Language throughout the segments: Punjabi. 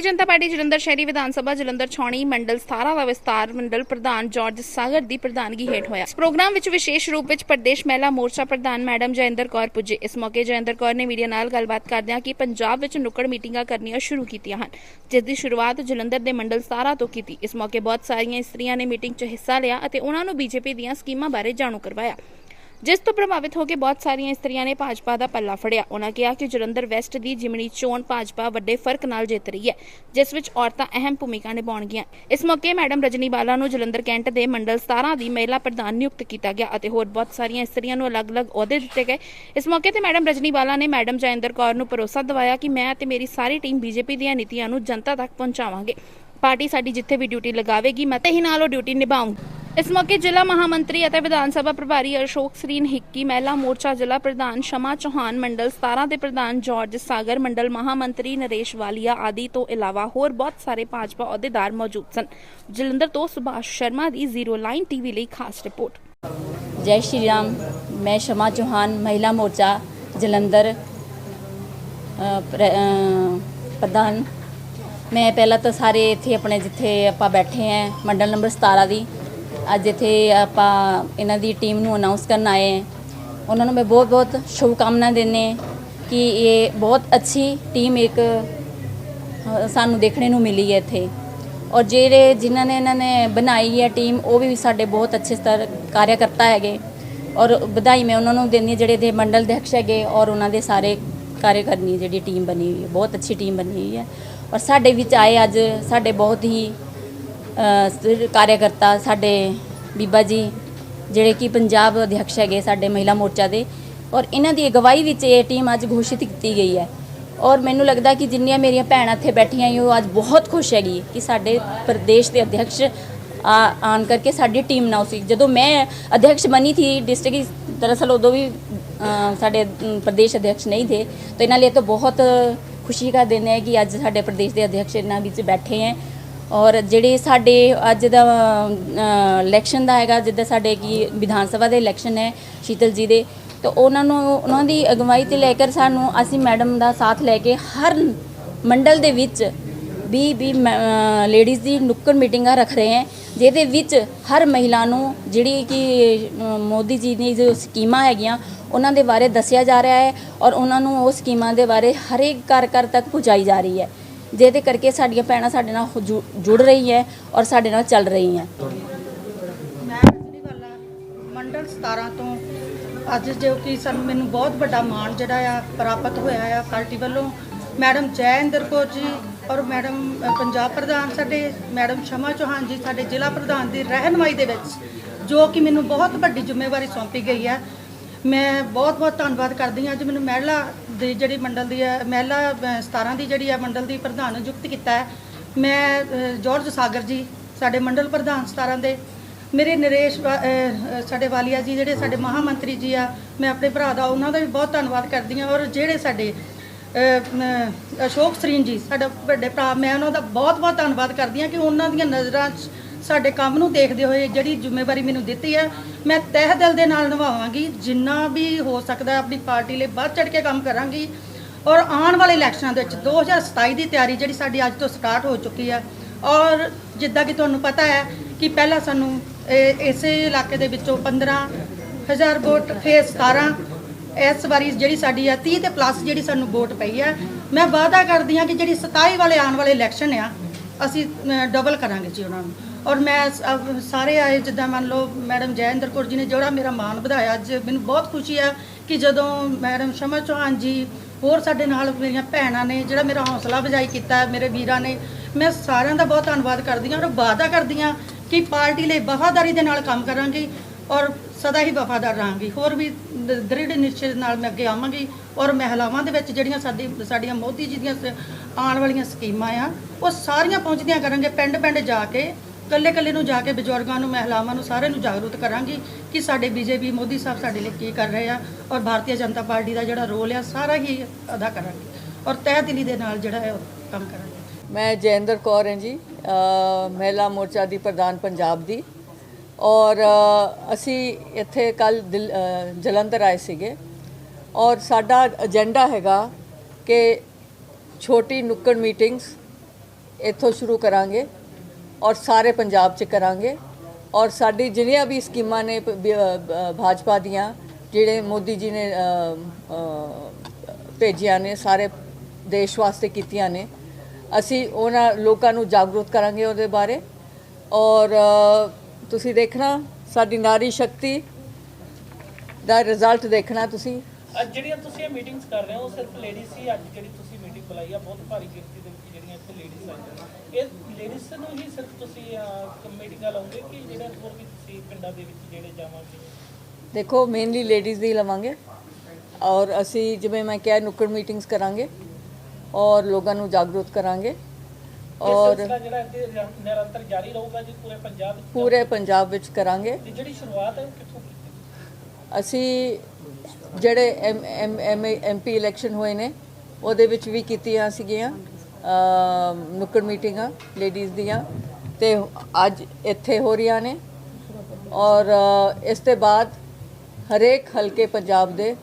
ਜਨਤਾ ਪਾਰਟੀ ਜਲੰਧਰ ਸ਼ਹਿਰੀ ਵਿਧਾਨ ਸਭਾ ਜਲੰਧਰ ਛਾਉਣੀ ਮੰਡਲ 17 ਦਾ ਵਿਸਤਾਰ ਮੰਡਲ ਪ੍ਰਧਾਨ ਜਾਰਜ ਸਾਗਰ ਦੀ ਪ੍ਰਧਾਨਗੀ ਹੇਠ ਹੋਇਆ। ਇਸ ਪ੍ਰੋਗਰਾਮ ਵਿੱਚ ਵਿਸ਼ੇਸ਼ ਰੂਪ ਵਿੱਚ ਪ੍ਰਦੇਸ਼ ਮਹਿਲਾ ਮੋਰਚਾ ਪ੍ਰਧਾਨ ਮੈਡਮ ਜੈਂਦਰ ਕੌਰ ਪੁੱਜੇ। ਇਸ ਮੌਕੇ ਜੈਂਦਰ ਕੌਰ ਨੇ ਮੀਡੀਆ ਨਾਲ ਗੱਲਬਾਤ ਕਰਦਿਆਂ ਕਿ ਪੰਜਾਬ ਵਿੱਚ ਨੁੱਕੜ ਮੀਟਿੰਗਾਂ ਕਰਨੀਆਂ ਸ਼ੁਰੂ ਕੀਤੀਆਂ ਹਨ, ਜਿਸ ਦੀ ਸ਼ੁਰੂਆਤ ਜਲੰਧਰ ਦੇ ਮੰਡਲ 17 ਤੋਂ ਕੀਤੀ। ਇਸ ਮੌਕੇ ਬਹੁਤ ਸਾਰੀਆਂ ਇਸਤਰੀਆਂ ਨੇ ਮੀਟਿੰਗ 'ਚ ਹਿੱਸਾ ਲਿਆ ਅਤੇ ਉਹਨਾਂ ਨੂੰ ਬੀਜੇਪੀ ਦੀਆਂ ਸਕੀਮਾਂ ਬਾਰੇ ਜਾਣੂ ਕਰਵਾਇਆ। ਜਿਸ ਤੋਂ ਪ੍ਰਭਾਵਿਤ ਹੋ ਕੇ ਬਹੁਤ ਸਾਰੀਆਂ ਇਸਤਰੀਆਂ ਨੇ ਭਾਜਪਾ ਦਾ ਪੱਲਾ ਫੜਿਆ। ਉਹਨਾਂ ਕਿਹਾ ਕਿ ਜਲੰਧਰ ਵੈਸਟ ਦੀ ਜਿਮਣੀ ਚੋਣ ਭਾਜਪਾ ਵੱਡੇ ਫ਼ਰਕ ਨਾਲ ਜਿੱਤ ਰਹੀ ਹੈ, ਜਿਸ ਵਿੱਚ ਔਰਤਾਂ ਅਹਿਮ ਭੂਮਿਕਾ ਨਿਭਾਉਣਗੀਆਂ। ਇਸ ਮੌਕੇ ਮੈਡਮ ਰਜਨੀ ਬਾਲਾ ਨੂੰ ਜਲੰਧਰ ਕੈਂਟ ਦੇ ਮੰਡਲ 17 ਦੀ ਮਹਿਲਾ ਪ੍ਰਧਾਨ ਨਿਯੁਕਤ ਕੀਤਾ ਗਿਆ ਅਤੇ ਹੋਰ ਬਹੁਤ ਸਾਰੀਆਂ ਇਸਤਰੀਆਂ ਨੂੰ ਅਲੱਗ-ਅਲੱਗ ਅਹੁਦੇ ਦਿੱਤੇ ਗਏ। ਇਸ ਮੌਕੇ ਤੇ ਮੈਡਮ ਰਜਨੀ ਬਾਲਾ ਨੇ ਮੈਡਮ ਜੈਂਦਰ ਕੌਰ ਨੂੰ ਭਰੋਸਾ ਦਿਵਾਇਆ ਕਿ ਮੈਂ ਅਤੇ ਮੇਰੀ ਸਾਰੀ ਟੀਮ ਬੀਜੇਪੀ ਦੀਆਂ ਨੀਤੀਆਂ ਨੂੰ ਜਨਤਾ ਤੱਕ ਪਹੁੰਚਾਵਾਂਗੇ। ਪਾਰਟੀ ਸਾਡੀ ਜਿੱਥੇ ਵੀ ਡਿਊਟੀ ਲਗਾਵੇਗੀ, ਮੈਂ ਤੇ ਹੀ ਨਾਲ ਉਹ ਡਿਊਟੀ ਨਿਭਾਉਂਗੀ ਇਸ ਮੌਕੇ ਜ਼ਿਲ੍ਹਾ ਮਹਾਮੰਤਰੀ ਅਤੇ ਵਿਧਾਨ ਸਭਾ ਪ੍ਰਭਾਰੀ ਅਸ਼ੋਕ ਸਰੀਨ ਹਿੱਕੀ, ਮਹਿਲਾ ਮੋਰਚਾ ਜ਼ਿਲ੍ਹਾ ਪ੍ਰਧਾਨ ਸ਼ਮਾ ਚੌਹਾਨ ਮੰਡਲ 17 ਦੇ ਪ੍ਰਧਾਨ ਜਾਰਜ ਸਾਗਰ, ਮੰਡਲ ਮਹਾਮੰਤਰੀ ਨਰੇਸ਼ ਵਾਲੀਆ ਆਦਿ ਤੋਂ ਇਲਾਵਾ ਹੋਰ ਬਹੁਤ ਸਾਰੇ ਭਾਜਪਾ ਅਹੁਦੇਦਾਰ ਮੌਜੂਦ ਸਨ। ਜਲੰਧਰ ਤੋਂ ਸੁਭਾਸ਼ ਸ਼ਰਮਾ ਦੀ ਜ਼ੀਰੋ ਲਾਈਨ ਟੀਵੀ ਲਈ ਖਾਸ ਰਿਪੋਰਟ। ਜੈ ਸ਼੍ਰੀ ਰਾਮ, ਮੈਂ ਸ਼ਮਾ ਚੌਹਾਨ, ਮਹਿਲਾ ਮੋਰਚਾ ਜਲੰਧਰ ਪ੍ਰਧਾਨ। ਮੈਂ ਪਹਿਲਾਂ ਤਾਂ ਸਾਰੇ ਇੱਥੇ ਆਪਣੇ ਜਿੱਥੇ ਆਪਾਂ ਬੈਠੇ ਆਂ ਮੰਡਲ ਨੰਬਰ 17 ਦੀ। ਅੱਜ ਇੱਥੇ ਆਪਾਂ ਇਹਨਾਂ ਦੀ ਟੀਮ ਨੂੰ ਅਨਾਉਂਸ ਕਰਨ ਆਏ ਹਾਂ। ਉਹਨਾਂ ਨੂੰ ਮੈਂ ਬਹੁਤ ਬਹੁਤ ਸ਼ੁਭਕਾਮਨਾ ਦਿੰਦੇ ਕਿ ਇਹ ਬਹੁਤ ਅੱਛੀ ਟੀਮ ਇੱਕ ਸਾਨੂੰ ਦੇਖਣੇ ਨੂੰ ਮਿਲੀ ਹੈ ਇੱਥੇ। ਔਰ ਜਿਹੜੇ, ਜਿਨ੍ਹਾਂ ਨੇ ਇਹਨਾਂ ਨੇ ਬਣਾਈ ਹੈ ਟੀਮ ਉਹ ਵੀ ਸਾਡੇ ਬਹੁਤ ਅੱਛੇ ਸਤਰ ਕਾਰਿਆਕਰਤਾ ਹੈਗੇ। ਔਰ ਵਧਾਈ ਮੈਂ ਉਹਨਾਂ ਨੂੰ ਦਿੰਦੀ ਹਾਂ, ਜਿਹੜੇ ਦੇ ਮੰਡਲ ਅਧਿਕਸ਼ ਹੈਗੇ ਔਰ ਉਹਨਾਂ ਦੇ ਸਾਰੇ ਕਾਰਿਆਕਰਨੀ ਜਿਹੜੀ ਟੀਮ ਬਣੀ ਹੋਈ ਹੈ, ਬਹੁਤ ਅੱਛੀ ਟੀਮ ਬਣੀ ਹੋਈ ਹੈ। ਔਰ ਸਾਡੇ ਵਿੱਚ ਆਏ ਅੱਜ, ਸਾਡੇ ਬਹੁਤ ਹੀ ਕਾਰਿਆਕਰਤਾ ਸਾਡੇ ਬੀਬਾ ਜੀ, ਜਿਹੜੇ ਕਿ ਪੰਜਾਬ ਅਧਿਆਕਸ਼ ਹੈਗੇ ਸਾਡੇ ਮਹਿਲਾ ਮੋਰਚਾ ਦੇ, ਔਰ ਇਹਨਾਂ ਦੀ ਅਗਵਾਈ ਵਿੱਚ ਇਹ ਟੀਮ ਅੱਜ ਘੋਸ਼ਿਤ ਕੀਤੀ ਗਈ ਹੈ। ਔਰ ਮੈਨੂੰ ਲੱਗਦਾ ਕਿ ਜਿੰਨੀਆਂ ਮੇਰੀਆਂ ਭੈਣਾਂ ਇੱਥੇ ਬੈਠੀਆਂ ਹੀ ਉਹ ਅੱਜ ਬਹੁਤ ਖੁਸ਼ ਹੈਗੀ ਕਿ ਸਾਡੇ ਪ੍ਰਦੇਸ਼ ਦੇ ਅਧਿਆਕਸ਼ ਆਨ ਕਰਕੇ ਸਾਡੀ ਟੀਮ ਨਾਲ ਸੀ। ਜਦੋਂ ਮੈਂ ਅਧਿਆਕਸ਼ ਬਣੀ ਸੀ ਡਿਸਟ੍ਰਿਕਟ ਦਰਅਸਲ ਉਦੋਂ ਵੀ ਸਾਡੇ ਪ੍ਰਦੇਸ਼ ਅਧਿਆਕਸ਼ ਨਹੀਂ ਥੇ, ਤਾਂ ਇਹਨਾਂ ਲਈ ਤਾਂ ਬਹੁਤ ਖੁਸ਼ੀ ਦਾ ਦਿਨ ਹੈ ਕਿ ਅੱਜ ਸਾਡੇ ਪ੍ਰਦੇਸ਼ ਦੇ ਅਧਿਆਕਸ਼ ਇਹਨਾਂ ਵਿੱਚ ਬੈਠੇ ਹੈ। ਔਰ ਜਿਹੜੇ ਸਾਡੇ ਅੱਜ ਦਾ ਇਲੈਕਸ਼ਨ ਦਾ ਹੈਗਾ, ਜਿੱਦਾਂ ਸਾਡੇ ਕੀ ਵਿਧਾਨ ਸਭਾ ਦੇ ਇਲੈਕਸ਼ਨ ਹੈ ਸ਼ੀਤਲ ਜੀ ਦੇ, ਤਾਂ ਉਹਨਾਂ ਨੂੰ, ਉਹਨਾਂ ਦੀ ਅਗਵਾਈ ਤੇ ਲੈ ਕੇ ਸਾਨੂੰ ਅਸੀਂ ਮੈਡਮ ਦਾ ਸਾਥ ਲੈ ਕੇ ਹਰ ਮੰਡਲ ਦੇ ਵਿੱਚ ਵੀ ਵੀ ਲੇਡੀਜ਼ ਦੀ ਨੁੱਕੜ ਮੀਟਿੰਗਾਂ ਰੱਖ ਰਹੇ ਹੈ, ਜਿਹਦੇ ਵਿੱਚ ਹਰ ਮਹਿਲਾ ਨੂੰ ਜਿਹੜੀ ਕਿ ਮੋਦੀ ਜੀ ਦੀ ਜੋ ਸਕੀਮਾਂ ਹੈਗੀਆਂ, ਉਹਨਾਂ ਦੇ ਬਾਰੇ ਦੱਸਿਆ ਜਾ ਰਿਹਾ ਹੈ ਔਰ ਉਹਨਾਂ ਨੂੰ ਉਹ ਸਕੀਮਾਂ ਦੇ ਬਾਰੇ ਹਰੇਕ ਘਰ ਘਰ ਤੱਕ ਪਹੁੰਚਾਈ ਜਾ ਰਹੀ ਹੈ। ਜਿਹਦੇ ਕਰਕੇ ਸਾਡੀਆਂ ਭੈਣਾਂ ਸਾਡੇ ਨਾਲ ਜੁ- ਜੁੜ ਰਹੀ ਹੈ ਔਰ ਸਾਡੇ ਨਾਲ ਚੱਲ ਰਹੀ ਹੈ। ਮੈਂ ਰਜਨੀ ਵਾਲਾ ਮੰਡਲ 17 ਤੋਂ ਅੱਜ ਜੋ ਕਿ ਸਾਨੂੰ ਮੈਨੂੰ ਬਹੁਤ ਵੱਡਾ ਮਾਣ ਜਿਹੜਾ ਆ ਪ੍ਰਾਪਤ ਹੋਇਆ ਆ ਪਾਰਟੀ ਵੱਲੋਂ। ਮੈਡਮ ਜੈਇੰਦਰ ਕੌਰ ਜੀ ਔਰ ਮੈਡਮ ਅ, ਪੰਜਾਬ ਪ੍ਰਧਾਨ ਸਾਡੇ ਮੈਡਮ ਸ਼ਮਾ ਚੌਹਾਨ ਜੀ ਸਾਡੇ ਜ਼ਿਲ੍ਹਾ ਪ੍ਰਧਾਨ ਦੀ ਰਹਿਨਮਾਈ ਦੇ ਵਿੱਚ ਜੋ ਕਿ ਮੈਨੂੰ ਬਹੁਤ ਵੱਡੀ ਜ਼ਿੰਮੇਵਾਰੀ ਸੌਂਪੀ ਗਈ ਹੈ ਮੈਂ ਬਹੁਤ ਬਹੁਤ ਧੰਨਵਾਦ ਕਰਦੀ ਹਾਂ। ਅੱਜ ਮੈਨੂੰ ਮਹਿਲਾ ਦੀ ਜਿਹੜੀ ਮੰਡਲ ਦੀ ਹੈ ਮਹਿਲਾ ਅ, 17 ਦੀ ਜਿਹੜੀ ਹੈ ਮੰਡਲ ਦੀ ਪ੍ਰਧਾਨ ਨਿਯੁਕਤ ਕੀਤਾ ਹੈ। ਮੈਂ ਅ, ਜਾਰਜ ਸਾਗਰ ਜੀ ਸਾਡੇ ਮੰਡਲ ਪ੍ਰਧਾਨ 17 ਦੇ ਮੇਰੇ ਨਰੇਸ਼ ਵਾ- ਸਾਡੇ ਵਾਲੀਆ ਜੀ ਜਿਹੜੇ ਸਾਡੇ ਮਹਾਮੰਤਰੀ ਜੀ ਆ ਮੈਂ ਆਪਣੇ ਭਰਾ ਦਾ ਉਹਨਾਂ ਦਾ ਵੀ ਬਹੁਤ ਧੰਨਵਾਦ ਕਰਦੀ ਹਾਂ। ਔਰ ਜਿਹੜੇ ਸਾਡੇ ਅਸ਼ੋਕ ਸਰੀਨ ਜੀ ਸਾਡਾ ਵੱਡੇ ਭਰਾ ਮੈਂ ਉਹਨਾਂ ਦਾ ਬਹੁਤ ਬਹੁਤ ਧੰਨਵਾਦ ਕਰਦੀ ਹਾਂ ਕਿ ਉਹਨਾਂ ਦੀਆਂ ਨਜ਼ਰਾਂ 'ਚ ਸਾਡੇ ਕੰਮ ਨੂੰ ਦੇਖਦੇ ਹੋਏ ਜਿਹੜੀ ਜ਼ਿੰਮੇਵਾਰੀ ਮੈਨੂੰ ਦਿੱਤੀ ਹੈ, ਮੈਂ ਤਹਿ ਦਿਲ ਦੇ ਨਾਲ ਨਿਭਾਵਾਂਗੀ। ਜਿੰਨਾ ਵੀ ਹੋ ਸਕਦਾ ਆਪਣੀ ਪਾਰਟੀ ਲਈ ਵੱਧ ਚੜ ਕੇ ਕੰਮ ਕਰਾਂਗੀ। ਔਰ ਆਉਣ ਵਾਲੇ ਇਲੈਕਸ਼ਨਾਂ ਦੇ ਵਿੱਚ 2027 ਦੀ ਤਿਆਰੀ ਜਿਹੜੀ ਸਾਡੀ ਅੱਜ ਤੋਂ ਸਟਾਰਟ ਹੋ ਚੁੱਕੀ ਹੈ। ਔਰ ਜਿੱਦਾਂ ਕਿ ਤੁਹਾਨੂੰ ਪਤਾ ਹੈ ਕਿ ਪਹਿਲਾਂ ਸਾਨੂੰ ਇਹ- ਇਸੇ ਇਲਾਕੇ ਦੇ ਵਿੱਚੋਂ 15000 ਵੋਟ, ਫਿਰ 17 ਇਸ ਵਾਰੀ ਜਿਹੜੀ ਸਾਡੀ ਆ 30 ਤੇ ਪਲੱਸ ਜਿਹੜੀ ਸਾਨੂੰ ਵੋਟ ਪਈ ਹੈ। ਮੈਂ ਵਾਅਦਾ ਕਰਦੀ ਹਾਂ ਕਿ ਜਿਹੜੀ 27 ਵਾਲੇ ਆਉਣ ਵਾਲੇ ਇਲੈਕਸ਼ਨ ਆ, ਅਸੀਂ ਡਬਲ ਕਰਾਂਗੇ ਜੀ ਉਹਨਾਂ ਨੂੰ। ਔਰ ਮੈਂ ਅਹ ਸਾਰੇ ਆਏ ਜਿੱਦਾਂ ਮੰਨ ਲਓ ਮੈਡਮ ਜੈਇੰਦਰ ਕੌਰ ਜੀ ਨੇ ਜਿਹੜਾ ਮੇਰਾ ਮਾਣ ਵਧਾਇਆ, ਅੱਜ ਮੈਨੂੰ ਬਹੁਤ ਖੁਸ਼ੀ ਆ ਕਿ ਜਦੋਂ ਮੈਡਮ ਸ਼ਮਾ ਚੌਹਾਨ ਜੀ ਹੋਰ ਸਾਡੇ ਨਾਲ ਮੇਰੀਆਂ ਭੈਣਾਂ ਨੇ ਜਿਹੜਾ ਮੇਰਾ ਹੌਸਲਾ ਅਫਜ਼ਾਈ ਕੀਤਾ, ਮੇਰੇ ਵੀਰਾਂ ਨੇ, ਮੈਂ ਸਾਰਿਆਂ ਦਾ ਬਹੁਤ ਧੰਨਵਾਦ ਕਰਦੀ ਹਾਂ ਔਰ ਵਾਅਦਾ ਕਰਦੀ ਹਾਂ ਕਿ ਪਾਰਟੀ ਲਈ ਵਫਾਦਾਰੀ ਦੇ ਨਾਲ ਕੰਮ ਕਰਾਂਗੀ ਔਰ ਸਦਾ ਹੀ ਵਫਾਦਾਰ ਰਹਾਂਗੀ। ਹੋਰ ਵੀ ਦ- ਦ੍ਰਿੜ ਨਿਸ਼ਚੇ ਨਾਲ ਮੈਂ ਅੱਗੇ ਆਵਾਂਗੀ ਔਰ ਮਹਿਲਾਵਾਂ ਦੇ ਵਿੱਚ ਜਿਹੜੀਆਂ ਸਾਡੀ, ਸਾਡੀਆਂ ਮੋਦੀ ਜੀ ਦੀਆਂ ਸ- ਆਉਣ ਵਾਲੀਆਂ ਸਕੀਮਾਂ ਆ, ਉਹ ਸਾਰੀਆਂ ਪਹੁੰਚਦੀਆਂ ਕਰਾਂਗੇ ਪਿੰਡ ਪਿੰਡ ਜਾ ਕੇ ਕੱਲੇ ਕੱਲੇ ਨੂੰ ਜਾ ਕੇ ਬਜ਼ੁਰਗਾਂ ਨੂੰ, ਮਹਿਲਾਵਾਂ ਨੂੰ, ਸਾਰਿਆਂ ਨੂੰ ਜਾਗਰੂਕ ਕਰਾਂਗੀ ਕਿ ਸਾਡੇ ਬੀਜੇਪੀ, ਮੋਦੀ ਸਾਹਿਬ ਸਾਡੇ ਲਈ ਕੀ ਕਰ ਰਹੇ ਆ ਔਰ ਭਾਰਤੀ ਜਨਤਾ ਪਾਰਟੀ ਦਾ ਜਿਹੜਾ ਰੋਲ ਆ, ਸਾਰਾ ਹੀ ਅਦਾ ਕਰਾਂਗੇ ਔਰ ਤਹਿ ਦਿਲੀ ਦੇ ਨਾਲ ਜਿਹੜਾ ਹੈ ਉਹ ਕੰਮ ਕਰਾਂਗੇ। ਮੈਂ ਜੈਂਦਰ ਕੌਰ ਹਾਂ ਜੀ ਮਹਿਲਾ ਮੋਰਚਾ ਦੀ ਪ੍ਰਧਾਨ ਪੰਜਾਬ ਦੀ ਔਰ ਅਸੀਂ ਇੱਥੇ ਕੱਲ ਜਲੰਧਰ ਆਏ ਸੀਗੇ ਔਰ ਸਾਡਾ ਏਜੰਡਾ ਹੈਗਾ ਕਿ ਛੋਟੀ ਨੁੱਕੜ ਮੀਟਿੰਗਸ ਇੱਥੋਂ ਸ਼ੁਰੂ ਕਰਾਂਗੇ ਔਰ ਸਾਰੇ ਪੰਜਾਬ 'ਚ ਕਰਾਂਗੇ। ਔਰ ਸਾਡੀ ਜਿਹੜੀਆਂ ਵੀ ਸਕੀਮਾਂ ਨੇ ਭਾਜਪਾ ਦੀਆਂ, ਜਿਹੜੇ ਮੋਦੀ ਜੀ ਨੇ ਭੇਜੀਆਂ ਨੇ, ਸਾਰੇ ਦੇਸ਼ ਵਾਸਤੇ ਕੀਤੀਆਂ ਨੇ, ਅਸੀਂ ਉਹਨਾਂ ਲੋਕਾਂ ਨੂੰ ਜਾਗਰੂਕ ਕਰਾਂਗੇ ਉਹਦੇ ਬਾਰੇ। ਔਰ ਤੁਸੀਂ ਦੇਖਣਾ, ਸਾਡੀ ਨਾਰੀ ਸ਼ਕਤੀ ਦਾ ਰਿਜ਼ਲਟ ਦੇਖਣਾ ਤੁਸੀਂ। ਅੱਜ ਜਿਹੜੀਆਂ ਤੁਸੀਂ ਇਹ ਮੀਟਿੰਗਸ ਕਰ ਰਹੇ ਹੋ ਸਿਰਫ ਲੇਡੀਜ਼ ਸੀ ਅੱਜ ਜਿਹੜੀ ਤੁਸੀਂ ਮੀਟਿੰਗ ਬੁਲਾਈ ਆ ਬਹੁਤ ਭਾਰੀ ਗਿਣਤੀ ਦੇ ਵਿੱਚ ਜਿਹੜੀਆਂ ਇੱਥੇ ਲੇਡੀਜ਼ ਆਈਆਂ ਇਹ ਲੇਡੀਜ਼ ਨੂੰ ਹੀ ਸਿਰਫ ਤੁਸੀਂ ਮੀਟਿੰਗਾਂ ਲਾਉਂਗੇ ਕਿ ਜਿਹੜੇ ਹੋਰ ਵੀ ਤੁਸੀਂ ਪਿੰਡਾਂ ਦੇ ਵਿੱਚ ਜਿਹੜੇ ਜਾਵਾਂਗੇ? ਦੇਖੋ ਮੇਨਲੀ ਲੇਡੀਜ਼ ਦੀ ਲਵਾਂਗੇ। ਔਰ ਅਸੀਂ ਜਿਵੇਂ ਮੈਂ ਕਿਹਾ ਨੁੱਕੜ ਮੀਟਿੰਗਸ ਕਰਾਂਗੇ। ਔਰ ਲੋਕਾਂ ਨੂੰ ਜਾਗਰੂਕ ਕਰਾਂਗੇ। ਔਰ ਨਿਰੰਤਰ ਜਾਰੀ ਰਹੂਗਾ ਜੀ ਪੂਰੇ ਪੰਜਾਬ ਵਿੱਚ ਪੂਰੇ ਪੰਜਾਬ ਵਿੱਚ ਕਰਾਂਗੇ। ਦੀ ਜਿਹੜੀ ਸ਼ੁਰੂਆਤ ਹੈ ਉਹ ਕਿੱਥੋਂ ਕੀਤੀ? ਅਸੀਂ ਜਿਹੜੇ M M M MP election ਹੋਏ ਨੇ ਉਹਦੇ ਵਿੱਚ ਵੀ ਕੀਤੀਆਂ ਸੀਗੀਆਂ ਨੁੱਕੜ ਮੀਟਿੰਗਾਂ ਲੇਡੀਜ਼ ਦੀਆਂ ਤੇ ਅੱਜ ਇੱਥੇ ਹੋ ਰਹੀਆਂ ਨੇ। ਔਰ ਇਸ ਤੋਂ ਬਾਅਦ ਹਰੇਕ ਹਲਕੇ ਪੰਜਾਬ ਦੇ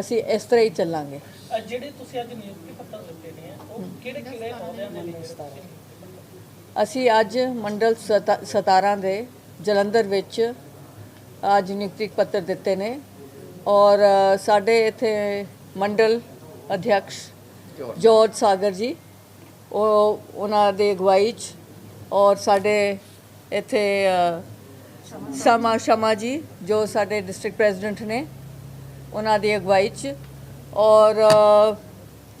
ਅਸੀਂ ਇਸ ਤਰ੍ਹਾਂ ਹੀ ਚੱਲਾਂਗੇ। ਜਿਹੜੇ ਤੁਸੀਂ ਅੱਜ ਨਿਯੁਕਤੀ ਪੱਤਰ ਦਿੱਤੇ ਨੇ ਉਹ ਕਿਹੜੇ ਕਿਹੜੇ ਅਹੁਦਿਆਂ ਦੇ ਲਈ ਅਸੀਂ ਅੱਜ ਮੰਡਲ ਸਤਾ- 17 ਦੇ ਜਲੰਧਰ ਵਿੱਚ ਅੱਜ ਨਿਯੁਕਤੀ ਪੱਤਰ ਦਿੱਤੇ ਨੇ। ਔਰ ਸਾਡੇ ਇੱਥੇ ਮੰਡਲ ਅਧਿਕਸ਼ ਜੋਰਜ ਸਾਗਰ ਜੀ ਉਹ ਉਹਨਾਂ ਦੇ ਅਗਵਾਈ 'ਚ ਔਰ ਸਾਡੇ ਇੱਥੇ ਸਮਾ ਸ਼ਮਾ ਜੀ ਜੋ ਸਾਡੇ ਡਿਸਟ੍ਰਿਕਟ ਪ੍ਰੈਜ਼ੀਡੈਂਟ ਨੇ ਉਹਨਾਂ ਦੀ ਅਗਵਾਈ 'ਚ ਔਰ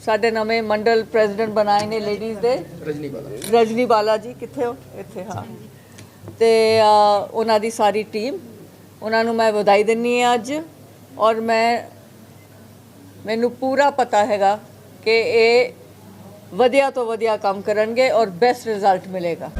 ਸਾਡੇ ਨਵੇਂ ਮੰਡਲ ਪ੍ਰੈਜ਼ੀਡੈਂਟ ਬਣਾਏ ਨੇ ਲੇਡੀਜ਼ ਦੇ। ਰਜਨੀ ਬਾਲਾ। ਰਜਨੀ ਬਾਲਾ ਜੀ ਕਿੱਥੇ ਹੋ? ਇੱਥੇ ਹਾਂ। ਤੇ ਉਹਨਾਂ ਦੀ ਸਾਰੀ ਟੀਮ ਉਹਨਾਂ ਨੂੰ ਮੈਂ ਵਧਾਈ ਦਿੰਨੀ ਆ ਅੱਜ। ਔਰ ਮੈਂ, ਮੈਨੂੰ ਪੂਰਾ ਪਤਾ ਹੈਗਾ ਕਿ ਇਹ ਵਧੀਆ ਤੋਂ ਵਧੀਆ ਕੰਮ ਕਰਨਗੇ ਔਰ ਬੈਸਟ ਰਿਜ਼ਲਟ ਮਿਲੇਗਾ।